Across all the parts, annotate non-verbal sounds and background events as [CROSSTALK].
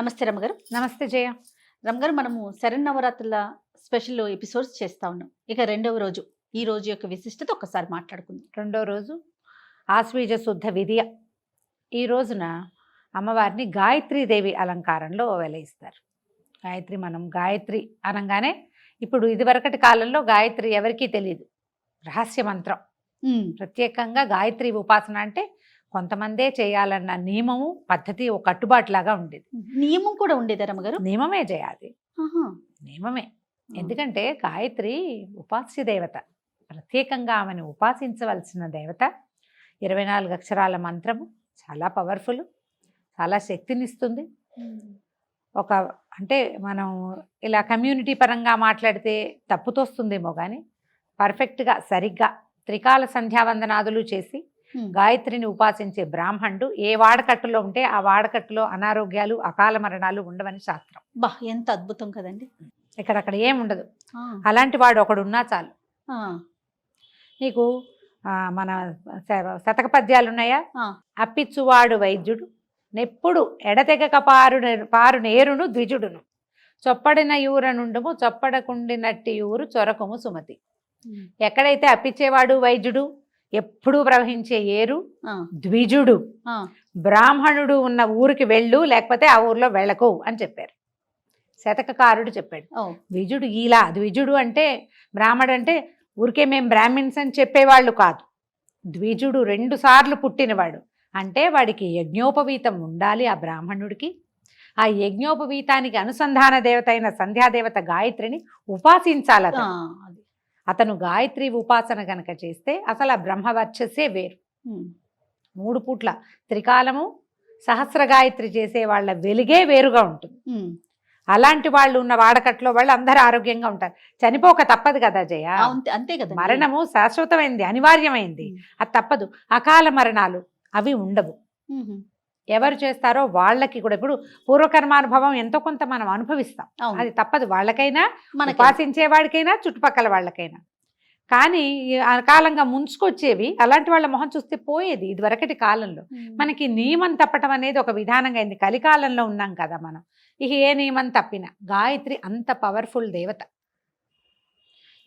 నమస్తే రమ్మగారు నమస్తే జయ. రమ్మగారు మనము శరన్నవరాత్రుల స్పెషల్ ఎపిసోడ్స్ చేస్తా ఉన్నాం. ఇక రెండవ రోజు. ఈ రోజు యొక్క విశిష్టత ఒకసారి మాట్లాడుకుందాం. రెండో రోజు ఆశ్వీజ శుద్ధ విధియ. ఈ రోజున అమ్మవారిని గాయత్రీదేవి అలంకారంలో వెలయిస్తారు. గాయత్రి మనం గాయత్రి అనగానే ఇప్పుడు ఇదివరకటి కాలంలో గాయత్రి ఎవరికీ తెలియదు రహస్య మంత్రం ప్రత్యేకంగా గాయత్రి ఉపాసన అంటే కొంతమందే చేయాలన్న నియమము పద్ధతి ఒక కట్టుబాటులాగా ఉండేది. నియమం కూడా ఉండేదా రమ్మగారు నియమమే చేయాలి. నియమమే. ఎందుకంటే గాయత్రి ఉపాస్య దేవత. ప్రత్యేకంగా ఆమెను ఉపాసించవలసిన దేవత. ఇరవై నాలుగు అక్షరాల మంత్రము. చాలా పవర్ఫుల్. చాలా శక్తినిస్తుంది. ఒక అంటే మనం ఇలా కమ్యూనిటీ పరంగా మాట్లాడితే తప్పుతోస్తుందేమో కానీ పర్ఫెక్ట్గా సరిగ్గా త్రికాల సంధ్యావందనాదులు చేసి. గాయత్రిని ఉపాసించే బ్రాహ్మణుడు ఏ వాడకట్టులో ఉంటే ఆ వాడకట్టులో అనారోగ్యాలు అకాల మరణాలు ఉండవని శాస్త్రం. బా ఎంత అద్భుతం కదండి. ఇక్కడక్కడ ఏం ఉండదు. అలాంటి వాడు ఒకడు ఉన్నా చాలు. నీకు మన శతక పద్యాలు ఉన్నాయా. అప్పిచ్చువాడు వైద్యుడు నెప్పుడు ఎడతెగక పారు పారు నేరును ద్విజుడును. చొప్పడిన యూరనుండుము చొప్పడకుండినట్టి యూరు చొరకము సుమతి. ఎక్కడైతే అప్పిచ్చేవాడు వైద్యుడు? ఎప్పుడూ ప్రవహించే ఏరు. ద్విజుడు. బ్రాహ్మణుడు ఉన్న ఊరికి వెళ్ళు లేకపోతే ఆ ఊర్లో వెళ్ళకు అని చెప్పారు. శతకకారుడు చెప్పాడు. ద్విజుడు ఇలా ద్విజుడు అంటే బ్రాహ్మడు అంటే ఊరికే మేము బ్రాహ్మిన్స్ అని చెప్పేవాళ్ళు కాదు. ద్విజుడు రెండు సార్లు పుట్టినవాడు. అంటే వాడికి యజ్ఞోపవీతం ఉండాలి ఆ బ్రాహ్మణుడికి. ఆ యజ్ఞోపవీతానికి అనుసంధాన దేవత అయిన సంధ్యాదేవత గాయత్రిని ఉపాసించాలి అతను. గాయత్రి ఉపాసన గనక చేస్తే అసలు ఆ బ్రహ్మవర్చస్సే వేరు. మూడు పూట్ల త్రికాలము సహస్ర గాయత్రి చేసే వాళ్ళ వెలుగే వేరుగా ఉంటుంది. అలాంటి వాళ్ళు ఉన్న వాడకట్లో వాళ్ళు అందరూ ఆరోగ్యంగా ఉంటారు. చనిపోక తప్పదు కదా జయ? అంతే కదా మరణము శాశ్వతమైంది అనివార్యమైంది. అది తప్పదు. అకాల మరణాలు అవి ఉండవు. ఎవరు చేస్తారో వాళ్ళకి కూడా. ఇప్పుడు పూర్వకర్మానుభవం ఎంతో కొంత మనం అనుభవిస్తాం. అది తప్పదు. వాళ్ళకైనా మనకి ఉపాసించే వాడికైనా చుట్టుపక్కల వాళ్ళకైనా. కానీ అకాలంగా ముంచుకొచ్చేవి అలాంటి వాళ్ళ మొహం చూస్తే పోయేది ఇది వరకటి కాలంలో మనకి నియమం తప్పటం అనేది ఒక విధానంగా అయింది. కలికాలంలో ఉన్నాం కదా మనం. ఇక ఏ నియమం తప్పిన గాయత్రి అంత పవర్ఫుల్ దేవత.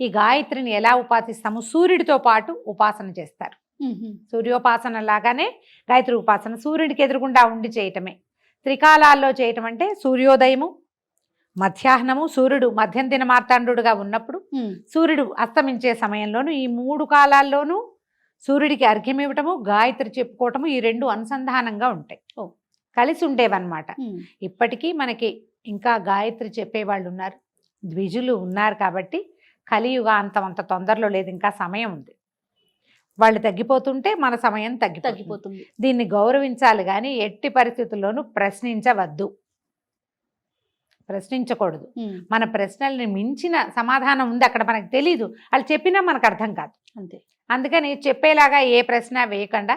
ఈ గాయత్రిని ఎలా ఉపాసిస్తాము? సూర్యుడితో పాటు ఉపాసన చేస్తారు. సూర్యోపాసన లాగానే గాయత్రి ఉపాసన సూర్యుడికి ఎదురుగుండా ఉండి చేయటమే త్రికాలాల్లో చేయటం అంటే సూర్యోదయము మధ్యాహ్నము సూర్యుడు మధ్యం దిన మార్తాండుగా ఉన్నప్పుడు. సూర్యుడు అస్తమించే సమయంలోనూ ఈ మూడు కాలాల్లోనూ సూర్యుడికి అర్ఘ్యం ఇవ్వటము గాయత్రి చెప్పుకోవటము ఈ రెండు అనుసంధానంగా ఉంటాయి ఓ. కలిసి ఉండేవన్నమాట. ఇప్పటికీ మనకి ఇంకా గాయత్రి చెప్పేవాళ్ళు ఉన్నారు ద్విజులు ఉన్నారు కాబట్టి కలియుగ అంతం అంత తొందరలో లేదు ఇంకా సమయం ఉంది వాళ్ళు తగ్గిపోతుంటే మన సమయం తగ్గిపోతుంది. తగ్గిపోతుంది. దీన్ని గౌరవించాలి కానీ ఎట్టి పరిస్థితుల్లోనూ ప్రశ్నించవద్దు. ప్రశ్నించకూడదు. మన ప్రశ్నల్ని మించిన సమాధానం ఉంది అక్కడ మనకు తెలీదు. వాళ్ళు చెప్పినా మనకు అర్థం కాదు. అంతే. అందుకని చెప్పేలాగా ఏ ప్రశ్న వేయకుండా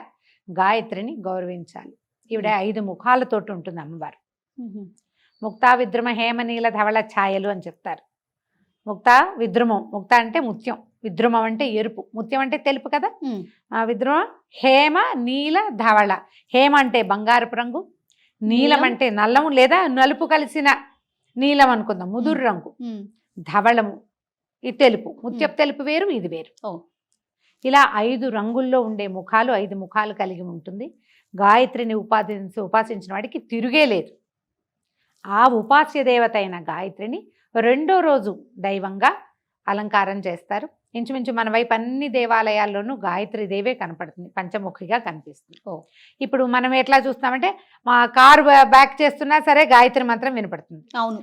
గాయత్రిని గౌరవించాలి. ఈవిడ ఐదు ముఖాలతోటి ఉంటుంది అమ్మవారు. ముక్తా విద్రుమ హేమనీల ధవళ ఛాయలు అని చెప్తారు. ముక్త విద్రుమం. ముక్త అంటే ముత్యం. విద్రుమం అంటే ఎరుపు ముత్యం అంటే తెలుపు కదా? విద్రుమం హేమ నీల ధవళ. హేమ అంటే బంగారపు రంగు నీలం. అంటే నల్లము లేదా నలుపు కలిసిన నీలం అనుకుందాం ముదురు రంగు. ధవళము ఇది తెలుపు ముత్యపు తెలుపు వేరు ఇది వేరు. ఇలా ఐదు రంగుల్లో ఉండే ముఖాలు ఐదు ముఖాలు కలిగి ఉంటుంది. గాయత్రిని ఉపాసించి ఉపాసించిన వాడికి తిరుగే లేదు. ఆ ఉపాస్య దేవత అయిన గాయత్రిని రెండో రోజు దైవంగా అలంకారం చేస్తారు. ఇంచుమించు మన వైపు అన్ని దేవాలయాల్లోనూ గాయత్రి దేవే కనపడుతుంది పంచముఖిగా కనిపిస్తుంది. ఓ. ఇప్పుడు మనం ఎట్లా చూస్తామంటే మా కారు బ్యాక్ చేస్తున్నా సరే గాయత్రి మంత్రం వినపడుతుంది. అవును.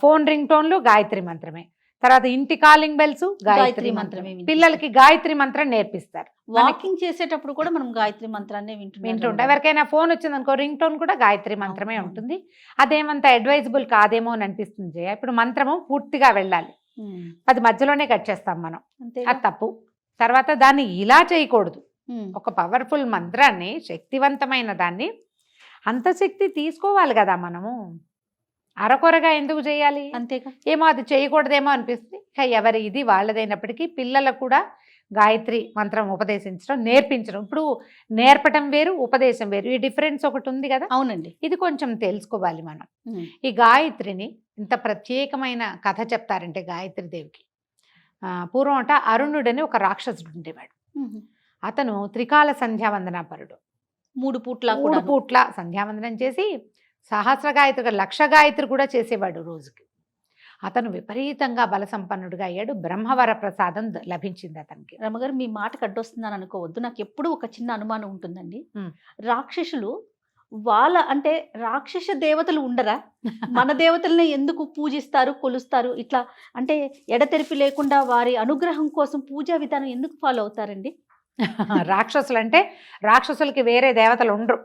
ఫోన్ రింగ్ టోన్లు గాయత్రి మంత్రమే. తర్వాత ఇంటి కాలింగ్ బెల్స్ గాయత్రి మంత్రమే. పిల్లలకి గాయత్రి మంత్రం నేర్పిస్తారు. వాకింగ్ చేసేటప్పుడు కూడా మనం గాయత్రి మంత్రాన్ని వింటున్నాం వింటుంటే. ఎవరికైనా ఫోన్ వచ్చింది అనుకో రింగ్ టోన్ కూడా గాయత్రి మంత్రమే. ఉంటుంది. అదేమంత అడ్వైజబుల్ కాదేమో అని అనిపిస్తుంది ఇప్పుడు మంత్రము పూర్తిగా వెళ్ళాలి. అది మధ్యలోనే కట్ చేస్తాం మనం. అది తప్పు. తర్వాత దాన్ని ఇలా చేయకూడదు. ఒక పవర్ఫుల్ మంత్రాన్ని శక్తివంతమైన దాన్ని అంత శక్తి తీసుకోవాలి కదా మనము. అరకొరగా ఎందుకు చేయాలి? అంతేగా? ఏమో అది చేయకూడదేమో అనిపిస్తుంది. ఎవరి ఇది వాళ్ళదైనప్పటికీ పిల్లలకు కూడా గాయత్రి మంత్రం ఉపదేశించడం నేర్పించడం. ఇప్పుడు నేర్పటం వేరు ఉపదేశం వేరు. ఈ డిఫరెన్స్ ఒకటి ఉంది కదా? అవునండి. ఇది కొంచెం తెలుసుకోవాలి మనం. ఈ గాయత్రిని ఇంత ప్రత్యేకమైన కథ చెప్తారంటే గాయత్రి దేవికి ఆ, పూర్వం అంట అరుణుడని ఒక రాక్షసుడు ఉండేవాడు. అతను త్రికాల సంధ్యావందనాపరుడు. మూడు పూట్ల మూడు పూట్ల సంధ్యావందనం చేసి సహస్ర గాయత్రి లక్ష గాయత్రి కూడా చేసేవాడు రోజుకి. అతను విపరీతంగా బల సంపన్నుడిగా అయ్యాడు. బ్రహ్మవర ప్రసాదం లభించింది అతనికి. రమగారు మీ మాటకు అడ్డొస్తుందని అనుకోవద్దు నాకు ఎప్పుడూ ఒక చిన్న అనుమానం ఉంటుందండి. రాక్షసులు వాళ్ళ అంటే రాక్షస దేవతలు ఉండరా? మన దేవతల్ని ఎందుకు పూజిస్తారు కొలుస్తారు? ఇట్లా అంటే ఎడతెరిపి లేకుండా వారి అనుగ్రహం కోసం పూజా విధానం ఎందుకు ఫాలో అవుతారండి? [LAUGHS] రాక్షసులు అంటే రాక్షసులకి వేరే దేవతలు ఉండరు.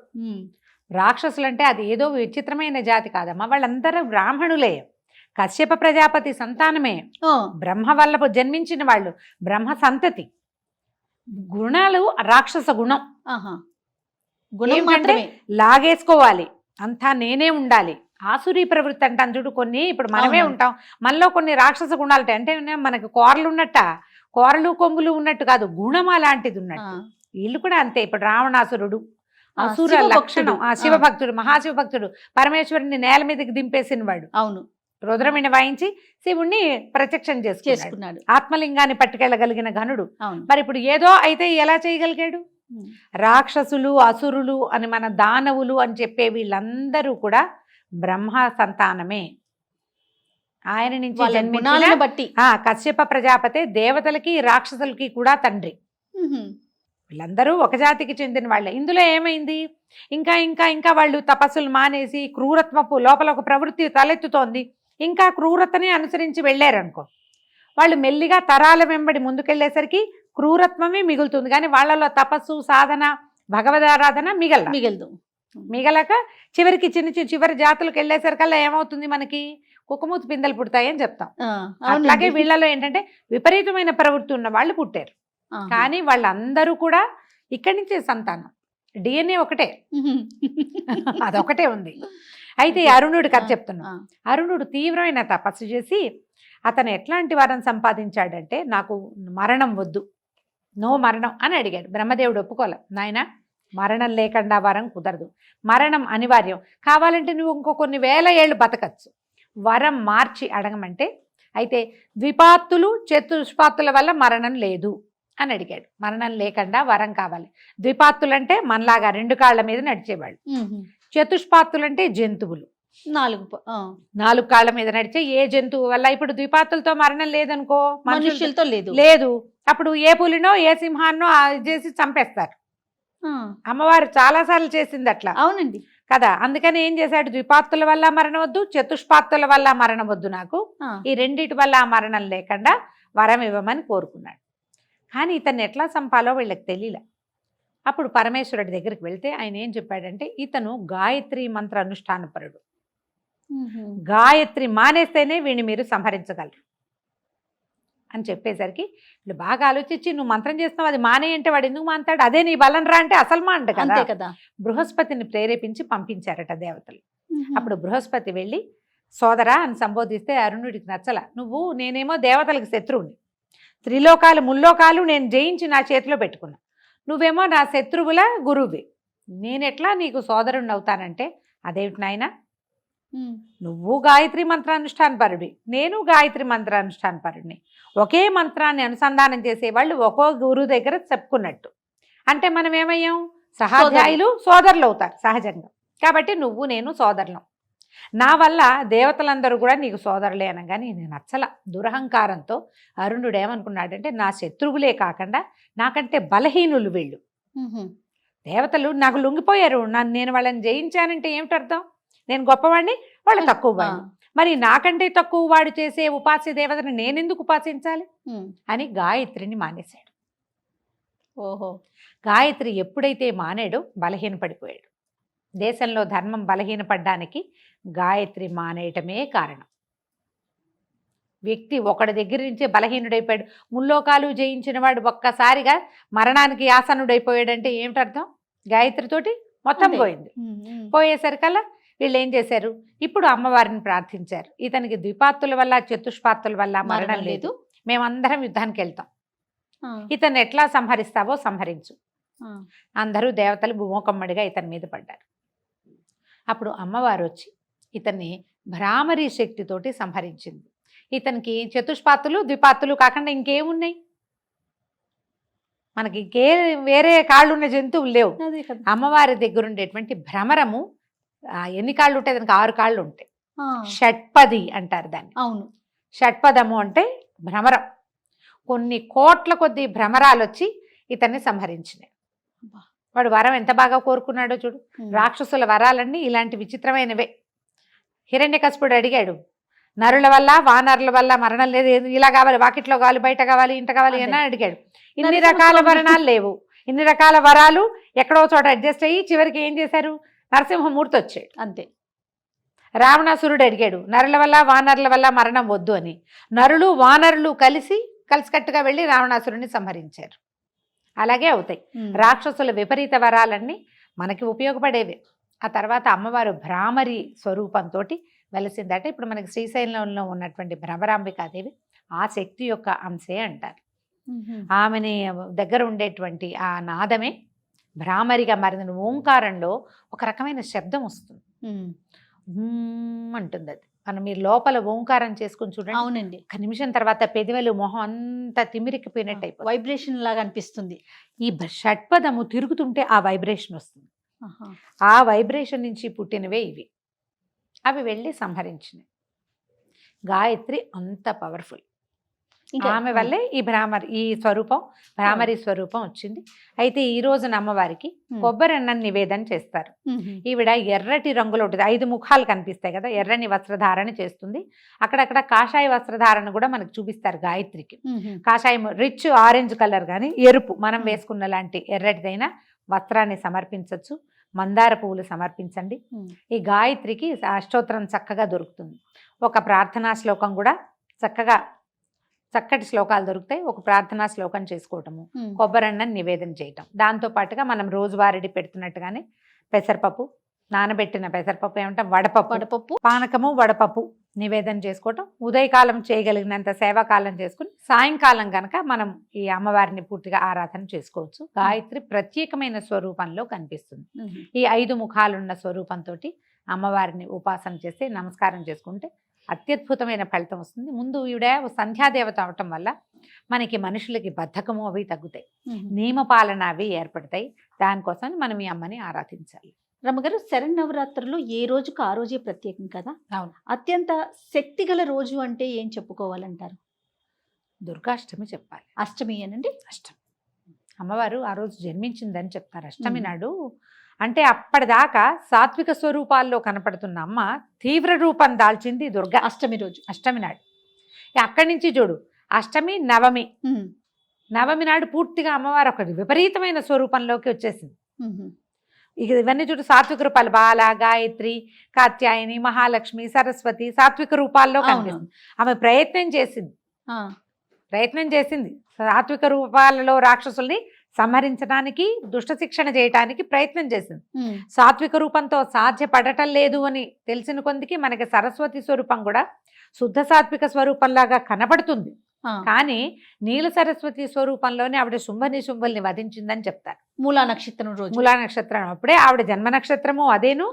రాక్షసులు అంటే అది ఏదో విచిత్రమైన జాతి కాదమ్మా. వాళ్ళందరూ బ్రాహ్మణులే. కశ్యప ప్రజాపతి సంతానమే. బ్రహ్మ వల్ల జన్మించిన వాళ్ళు. బ్రహ్మ సంతతి. గుణాలు రాక్షస గుణం. గుణం లాగేసుకోవాలి. అంతా నేనే ఉండాలి. ఆసురీ ప్రవృత్తి అంటాం చూడు కొన్ని. ఇప్పుడు మనమే. ఉంటాం. మనలో కొన్ని రాక్షస గుణాలు. అంటే మనకి కూరలు ఉన్నట్ట. కూరలు కొంగులు ఉన్నట్టు కాదు. గుణం అలాంటిది ఉన్నట్టు. వీళ్ళు కూడా అంతే. ఇప్పుడు రావణాసురుడు. ఆ, అసుర శివభక్తుడు. లక్షణం. ఆ. శివభక్తుడు మహాశివభక్తుడు. పరమేశ్వరుని నేల మీదకి దింపేసిన వాడు. అవును. రుద్రమిని వాయించి శివుణ్ణి ప్రత్యక్షం చేసుకున్నాడు. ఆత్మలింగాన్ని పట్టుకెళ్ళగలిగిన ఘనుడు మరి ఇప్పుడు ఏదో అయితే ఎలా చేయగలిగాడు. రాక్షసులు అసురులు అని మన దానవులు అని చెప్పే వీళ్ళందరూ కూడా బ్రహ్మ సంతానమే. ఆయన నుంచి జన్మించిన బట్టి. ఆ, కశ్యప ప్రజాపతి దేవతలకి రాక్షసులకి కూడా తండ్రి. వీళ్ళందరూ ఒక జాతికి చెందిన వాళ్ళే. ఇందులో ఏమైంది? ఇంకా ఇంకా ఇంకా వాళ్ళు తపస్సులు మానేసి క్రూరత్వపు లోపల ఒక ప్రవృత్తి తలెత్తుతోంది. ఇంకా క్రూరతని అనుసరించి వెళ్ళారనుకో. వాళ్ళు మెల్లిగా తరాల వెంబడి ముందుకెళ్ళేసరికి క్రూరత్వమే మిగులుతుంది. కానీ వాళ్ళలో తపస్సు సాధన భగవదారాధన మిగల మిగలదు. మిగలక చివరికి చిన్న చిన్న చివరి జాతులకు వెళ్ళేసరికల్లా ఏమవుతుంది మనకి? కుక్కమూతి పిందెలు పుడతాయని చెప్తాం. అవునండి. వీళ్ళలో ఏంటంటే విపరీతమైన ప్రవృత్తి ఉన్న వాళ్ళు పుట్టారు. కానీ వాళ్ళందరూ కూడా ఇక్కడి నుంచే సంతానం. డిఎన్ఏ ఒకటే. [LAUGHS] అదొకటే ఉంది. అయితే అరుణుడు కథ చెప్తున్నా. అరుణుడు తీవ్రమైన తపస్సు చేసి అతను ఎట్లాంటి వరం సంపాదించాడంటే నాకు మరణం వద్దు. నో మరణం అని అడిగాడు. బ్రహ్మదేవుడు ఒప్పుకోలే. నాయన మరణం లేకుండా వరం కుదరదు. మరణం అనివార్యం. కావాలంటే నువ్వు ఇంకో కొన్ని వేల ఏళ్ళు బతకచ్చు. వరం మార్చి అడగమంటే అయితే ద్విపాత్తులు చతుష్పాత్తుల వల్ల మరణం లేదు అని అడిగాడు. మరణం లేకుండా వరం కావాలి. ద్విపాత్తులు అంటే మనలాగా రెండు కాళ్ళ మీద నడిచేవాళ్ళు. ఉహుం. చతుష్పాత్తులు అంటే జంతువులు నాలుగు. నాలుగు కాళ్ళ మీద నడిచే ఏ జంతువు వల్ల ఇప్పుడు ద్విపాత్తులతో మరణం లేదనుకో మనుషులతో లేదు. లేదు. అప్పుడు ఏ పులినో ఏ సింహాన్నో చేసి చంపేస్తారు. అమ్మవారు చాలాసార్లు చేసింది అట్లా. అవునండి. కదా అందుకని ఏం చేశాడు? ద్విపాత్తుల వల్ల మరణం వద్దు చతుష్పాత్తుల వల్ల మరణం వద్దు నాకు. ఈ రెండిటి వల్ల ఆ మరణం లేకుండా వరం ఇవ్వమని కోరుకున్నాడు. కానీ ఇతన్ని ఎట్లా చంపాలో వీళ్ళకి తెలియలే. అప్పుడు పరమేశ్వరుడి దగ్గరికి వెళ్తే ఆయన ఏం చెప్పాడంటే ఇతను గాయత్రి మంత్ర అనుష్ఠానపరుడు. గాయత్రి మానేస్తేనే వీడిని మీరు సంహరించగలరు. అని చెప్పేసరికి వీళ్ళు బాగా ఆలోచించి నువ్వు మంత్రం చేస్తున్నావు అది మానే అంటే వాడు ఎందుకు మాంతాడు అదే నీ బలం రా అంటే అసలు మా అంట కదా కదా. బృహస్పతిని ప్రేరేపించి పంపించారట దేవతలు. అప్పుడు బృహస్పతి వెళ్ళి సోదరా అని సంబోధిస్తే అరుణుడికి నచ్చల. నువ్వు నేనేమో దేవతలకు శత్రువుని. త్రిలోకాలు ముల్లోకాలు నేను జయించి నా చేతిలో పెట్టుకున్నా. నువ్వేమో నా శత్రువుల గురువువి నేనెట్లా నీకు సోదరుణ్ణి అవుతానంటే అదేమిటి నాయనా. నువ్వు గాయత్రి మంత్రానుష్ఠానపరుడి నేను గాయత్రి మంత్రానుష్ఠానపరుడిని ఒకే మంత్రాన్ని అనుసంధానం చేసేవాళ్ళు ఒక్కో గురువు దగ్గర చెప్పుకున్నట్టు. అంటే మనం ఏమయ్యాం సహాధ్యాయులు సోదరులు. అవుతారు సహజంగా. కాబట్టి నువ్వు నేను సోదరులం. నా వల్ల దేవతలందరూ కూడా నీకు సోదరులే అనగానే నేను నచ్చల. దురహంకారంతో అరుణుడు ఏమనుకున్నాడంటే నా శత్రువులే కాకుండా నాకంటే బలహీనులు వీళ్ళు. దేవతలు నాకు లొంగిపోయారు. నన్ను నేను వాళ్ళని జయించానంటే ఏమిటి అర్థం నేను గొప్పవాడిని వాళ్ళు తక్కువ మరి నాకంటే తక్కువ వాడు చేసే ఉపాస్య దేవతను నేనెందుకు ఉపాసించాలి. అని గాయత్రిని మానేశాడు. ఓహో. గాయత్రి ఎప్పుడైతే మానేడో బలహీనపడిపోయాడు. దేశంలో ధర్మం బలహీనపడ్డానికి గాయత్రి మానేయటమే కారణం. వ్యక్తి ఒకడి దగ్గర నుంచే బలహీనుడైపోయాడు. ముల్లోకాలు జయించిన వాడు ఒక్కసారిగా మరణానికి ఆసనుడైపోయాడంటే ఏమిటి అర్థం గాయత్రితోటి మొత్తం. పోయింది. పోయేసరికల్లా వీళ్ళు ఏం చేశారు? ఇప్పుడు అమ్మవారిని ప్రార్థించారు. ఇతనికి ద్విపాత్తుల వల్ల చతుష్పాత్తుల వల్ల మరణం లేదు. మేమందరం యుద్ధానికి వెళ్తాం. ఆ, ఇతన్ని ఎట్లా సంహరిస్తావో సంహరించు. అందరూ దేవతలు భూమకమ్మడిగా ఇతని మీద పడ్డారు. అప్పుడు అమ్మవారు వచ్చి ఇతన్ని భ్రామరి శక్తితోటి సంహరించింది. ఇతనికి చతుష్పాతులు ద్విపాతులు కాకుండా ఇంకేమున్నాయి? మనకి ఇంకే వేరే కాళ్ళు ఉన్న జంతువులు లేవు. అమ్మవారి దగ్గర ఉండేటువంటి భ్రమరము ఎన్ని కాళ్ళు ఉంటాయి దానికి ఆరు కాళ్ళు ఉంటాయి షట్పది అంటారు దాన్ని. అవును. షట్పదము అంటే భ్రమరం. కొన్ని కోట్ల కొద్ది భ్రమరాలు వచ్చి ఇతన్ని సంహరించినాయి. వాడు వరం ఎంత బాగా కోరుకున్నాడో చూడు. రాక్షసుల వరాలన్నీ ఇలాంటి విచిత్రమైనవే. హిరణ్యకశిపుడు అడిగాడు నరుల వల్ల వానరుల వల్ల మరణం లేదు ఇలా కావాలి వాకిట్లో కావాలి బయట కావాలి ఇంట కావాలి. అని అడిగాడు. ఇన్ని. రకాల వరణాలు లేవు. ఇన్ని రకాల వరాలు ఎక్కడో చోట అడ్జస్ట్ అయ్యి చివరికి ఏం చేశారు? నరసింహమూర్తి వచ్చాడు. అంతే. రావణాసురుడు అడిగాడు నరుల వల్ల వానరుల వల్ల మరణం వద్దు అని. నరులు వానరులు కలిసి కలిసికట్టుగా వెళ్ళి రావణాసురుడిని సంహరించారు. అలాగే అవుతాయి. రాక్షసుల విపరీత వరాలన్నీ మనకి ఉపయోగపడేవి. ఆ తర్వాత అమ్మవారు భ్రామరి స్వరూపంతో వెలసిందట. ఇప్పుడు మనకి శ్రీశైలంలో ఉన్నటువంటి భ్రమరాంబికాదేవి ఆ శక్తి యొక్క అంశే అంటారు. ఆమెని దగ్గర ఉండేటువంటి ఆ నాదమే భ్రామరిగా మారిన ఓంకారంలో ఒక రకమైన శబ్దం వస్తుంది. అంటుంది అది. మనం మీరు లోపల ఓంకారం చేసుకుని చూడండి. అవునండి. ఒక నిమిషం తర్వాత పెదవులు మొహం అంతా తిమిరికిపోయినట్టు అయిపోతుంది. వైబ్రేషన్ లాగా అనిపిస్తుంది. ఈ షట్పదము తిరుగుతుంటే ఆ వైబ్రేషన్ వస్తుంది. ఆ వైబ్రేషన్ నుంచి పుట్టినవే ఇవి. అవి వెళ్ళి సంహరించినాయి గాయత్రి అంత పవర్ఫుల్. ఆమె వల్లే ఈ భ్రామరి ఈ స్వరూపం భ్రామరి స్వరూపం వచ్చింది. అయితే ఈ రోజున అమ్మవారికి కొబ్బరి అన్నం నివేదన చేస్తారు. ఈవిడ ఎర్రటి రంగులో ఉంటుంది. ఐదు ముఖాలు కనిపిస్తాయి కదా ఎర్రని వస్త్రధారణ చేస్తుంది. అక్కడక్కడ కాషాయ వస్త్రధారణ కూడా మనకు చూపిస్తారు గాయత్రికి. కాషాయం రిచ్ ఆరెంజ్ కలర్ కానీ ఎరుపు. మనం. వేసుకున్న లాంటి ఎర్రటిదైన వస్త్రాన్ని సమర్పించవచ్చు మందార పువ్వులు సమర్పించండి. ఈ గాయత్రికి అష్టోత్తరం చక్కగా దొరుకుతుంది. ఒక ప్రార్థనా శ్లోకం కూడా చక్కగా చక్కటి శ్లోకాలు దొరుకుతాయి. ఒక ప్రార్థనా శ్లోకం చేసుకోవటము కొబ్బరన్నం నివేదన చేయటం. దాంతో పాటుగా మనం రోజువారీ పెడుతున్నట్టుగానే పెసరపప్పు నానబెట్టిన పెసరపప్పు ఏమంటాం? వడపప్పు. వడపప్పు. పానకము వడపప్పు నివేదన చేసుకోవటం. ఉదయకాలం చేయగలిగినంత సేవాకాలం చేసుకుని సాయంకాలం కనుక మనం ఈ అమ్మవారిని పూర్తిగా ఆరాధన చేసుకోవచ్చు. గాయత్రి ప్రత్యేకమైన స్వరూపంలో కనిపిస్తుంది. ఈ ఐదు ముఖాలున్న స్వరూపంతో అమ్మవారిని ఉపాసన చేసి నమస్కారం చేసుకుంటే అత్యద్భుతమైన ఫలితం వస్తుంది. ముందు ఈవిడ సంధ్యాదేవత అవటం వల్ల మనకి మనుషులకి బద్ధకము అవి తగ్గుతాయి. నియమపాలన అవి ఏర్పడతాయి. దానికోసం మనం ఈ అమ్మని ఆరాధించాలి. రమ్మగారు శరన్నవరాత్రులు ఏ రోజుకు ఆ రోజే ప్రత్యేకం కదా? అవును. అత్యంత శక్తిగల రోజు అంటే ఏం చెప్పుకోవాలంటారు? దుర్గాష్టమి చెప్పాలి. అష్టమి అనండి. అష్టమి. అమ్మవారు ఆ రోజు జన్మించిందని చెప్తారు. అష్టమి. నాడు అంటే అప్పటిదాకా సాత్విక స్వరూపాల్లో కనపడుతున్న అమ్మ తీవ్ర రూపం దాల్చింది దుర్గా. అష్టమి రోజు. అష్టమి నాడు. అక్కడి నుంచి చూడు అష్టమి నవమి. నవమి నాడు పూర్తిగా అమ్మవారు ఒక విపరీతమైన స్వరూపంలోకి వచ్చేసింది. ఇక ఇవన్నీ చూడు సాత్విక రూపాలు బాల గాయత్రి కాత్యాయని మహాలక్ష్మి సరస్వతి సాత్విక రూపాల్లో. కనిపిస్తుంది. ఆమె ప్రయత్నం చేసింది. ప్రయత్నం చేసింది. సాత్విక రూపాలలో రాక్షసుల్ని సంహరించడానికి దుష్ట శిక్షణ చేయటానికి ప్రయత్నం చేసింది. సాత్విక రూపంతో సాధ్యపడటం లేదు అని తెలిసిన కొందికి మనకి సరస్వతి స్వరూపం కూడా శుద్ధ సాత్విక స్వరూపంలాగా కనబడుతుంది. కానీ నీల సరస్వతి స్వరూపంలోనే ఆవిడ శుంభని శుంభల్ని వధించిందని చెప్తారు. మూలా నక్షత్రం రోజు. మూలా నక్షత్రం అప్పుడే ఆవిడ జన్మ నక్షత్రము అదేను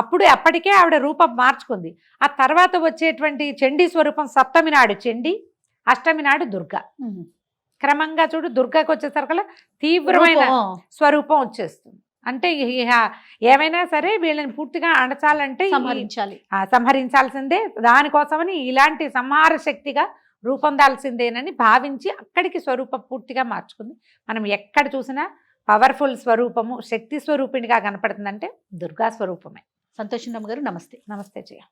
అప్పుడు అప్పటికే ఆవిడ రూపం మార్చుకుంది. ఆ తర్వాత వచ్చేటువంటి చండీ స్వరూపం సప్తమి నాడు చండి అష్టమి నాడు దుర్గా. క్రమంగా చూడు దుర్గాకి వచ్చేసరికల్లా తీవ్రమైన రూపం, స్వరూపం వచ్చేస్తుంది. అంటే ఏమైనా సరే వీళ్ళని పూర్తిగా అణచాలంటే సంహరించాలి. సంహరించాల్సిందే. దానికోసమని ఇలాంటి సంహార శక్తిగా రూపొందాల్సిందేనని భావించి అక్కడికి స్వరూపం పూర్తిగా మార్చుకుంది. మనం ఎక్కడ చూసినా పవర్ఫుల్ స్వరూపము శక్తి స్వరూపిణిగా కనపడుతుందంటే దుర్గా స్వరూపమే. సంతోషం గారు నమస్తే. నమస్తే జయ.